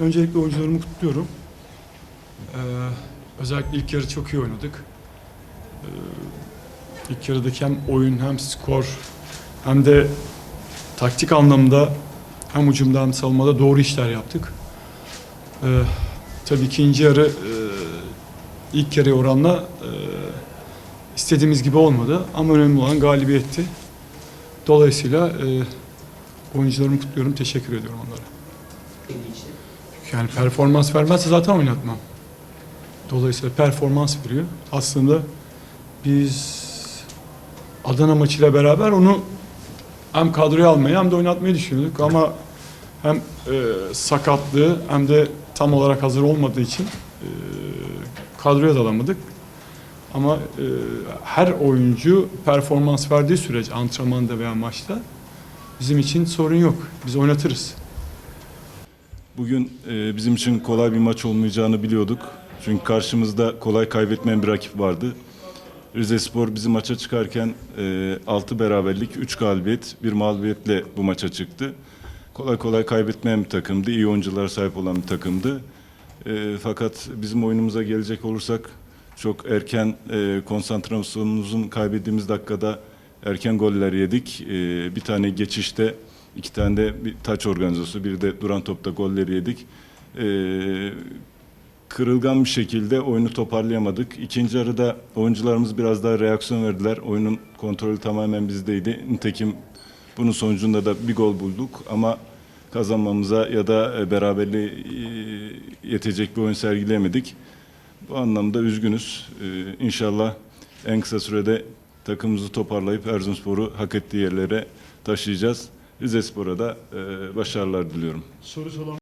Öncelikle oyuncularımı kutluyorum. Ee, özellikle ilk yarı çok iyi oynadık. Ee, ilk yarıdaki hem oyun hem skor hem de taktik anlamda hem hücumda hem savunmada doğru işler yaptık. Ee, tabii ikinci yarı e, ilk yarıya oranla e, istediğimiz gibi olmadı ama önemli olan galibiyetti. Dolayısıyla e, oyuncularımı kutluyorum, teşekkür ediyorum onlara. Yani performans vermezse zaten oynatmam. Dolayısıyla performans veriyor. Aslında biz Adana maçıyla beraber onu hem kadroya almayı hem de oynatmayı düşünüyorduk ama hem e, sakatlığı hem de tam olarak hazır olmadığı için e, kadroya da alamadık. Ama e, her oyuncu performans verdiği sürece antrenmanda veya maçta bizim için sorun yok. Biz oynatırız. Bugün e, bizim için kolay bir maç olmayacağını biliyorduk. Çünkü karşımızda kolay kaybetmeyen bir rakip vardı. Rize Spor bizi maça çıkarken e, 6 beraberlik, 3 galibiyet, bir mağlubiyetle bu maça çıktı. Kolay kolay kaybetmeyen bir takımdı, iyi oyunculara sahip olan bir takımdı. E, fakat bizim oyunumuza gelecek olursak çok erken e, konsantrasyonumuzun kaybettiğimiz dakikada erken goller yedik. E, bir tane geçişte iki tane de bir taç organizasyonu, bir de duran topta golleri yedik. E, kırılgan bir şekilde oyunu toparlayamadık. İkinci yarıda oyuncularımız biraz daha reaksiyon verdiler. Oyunun kontrolü tamamen bizdeydi. Nitekim bunun sonucunda da bir gol bulduk ama kazanmamıza ya da e, beraberliğe yetecek bir oyun sergileyemedik. Bu anlamda üzgünüz. Ee, inşallah en kısa sürede takımımızı toparlayıp Erzurumspor'u hak ettiği yerlere taşıyacağız. Rize Spor'a da başarılar diliyorum. Olan